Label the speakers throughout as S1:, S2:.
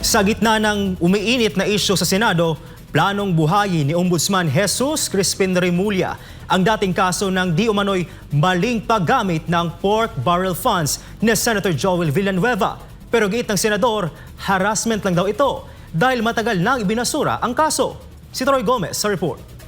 S1: Sa gitna ng umiinit na isyu sa Senado, planong buhayin ni Ombudsman Jesus Crispin Remulla ang dating kaso ng di umano'y maling paggamit ng pork barrel funds ni Senator Joel Villanueva. Pero giit ng senador, harassment lang daw ito dahil matagal nang ibinasura ang kaso. Si Troy Gomez sa report.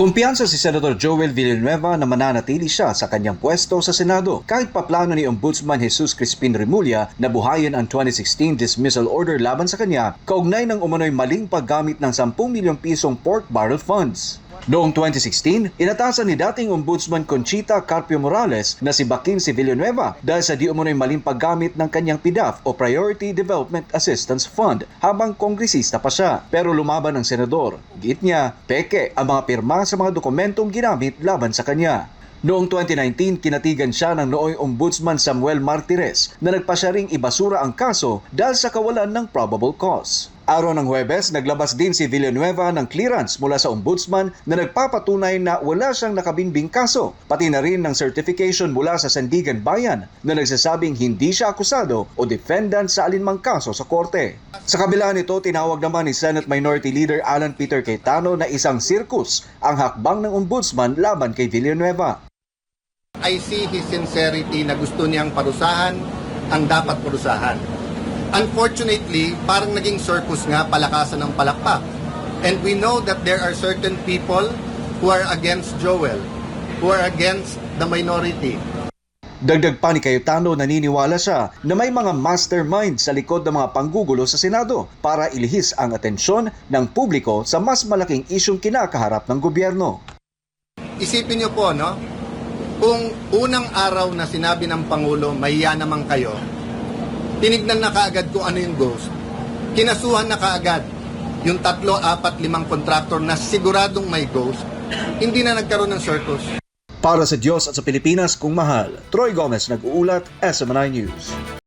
S2: Kumpiyansa si Senator Joel Villanueva na mananatili siya sa kanyang pwesto sa Senado kahit paplano ni Ombudsman Jesus Crispin Remulla na buhayin ang 2016 dismissal order laban sa kanya kaugnay ng umano'y maling paggamit ng 10 milyong pisong pork barrel funds. Noong 2016, inatasan ni dating Ombudsman Conchita Carpio Morales na si Bakin si Villanueva dahil sa di umano'y maling paggamit ng kanyang PDAF o Priority Development Assistance Fund habang kongresista pa siya. Pero lumaban ang senador. Git niya, peke ang mga pirma sa mga dokumentong ginamit laban sa kanya. Noong 2019, kinatigan siya ng nooy Ombudsman Samuel Martires na nagpasya ring ibasura ang kaso dahil sa kawalan ng probable cause. Araw ng Huwebes, naglabas din si Villanueva ng clearance mula sa ombudsman na nagpapatunay na wala siyang nakabinbing kaso, pati na rin ng certification mula sa Sandigan Bayan na nagsasabing hindi siya akusado o defendant sa alinmang kaso sa korte. Sa kabila nito, tinawag naman ni Senate Minority Leader Alan Peter Cayetano na isang circus ang hakbang ng ombudsman laban kay Villanueva.
S3: I see his sincerity na gusto niyang parusahan ang dapat parusahan. Unfortunately, parang naging circus nga palakasan ng palakpak. And we know that there are certain people who are against Joel, who are against the minority.
S2: Dagdag pa ni Cayetano naniniwala siya na may mga mastermind sa likod ng mga panggugulo sa Senado para ilihis ang atensyon ng publiko sa mas malaking isyong kinakaharap ng gobyerno.
S3: Isipin niyo po, no? Kung unang araw na sinabi ng Pangulo, mahiya naman kayo, tinignan na kaagad kung ano yung ghost. Kinasuhan na kaagad yung tatlo, apat, limang kontraktor na siguradong may ghost. Hindi na nagkaroon ng circus.
S2: Para sa Diyos at sa Pilipinas kung mahal, Troy Gomez nag-uulat, SMNI News.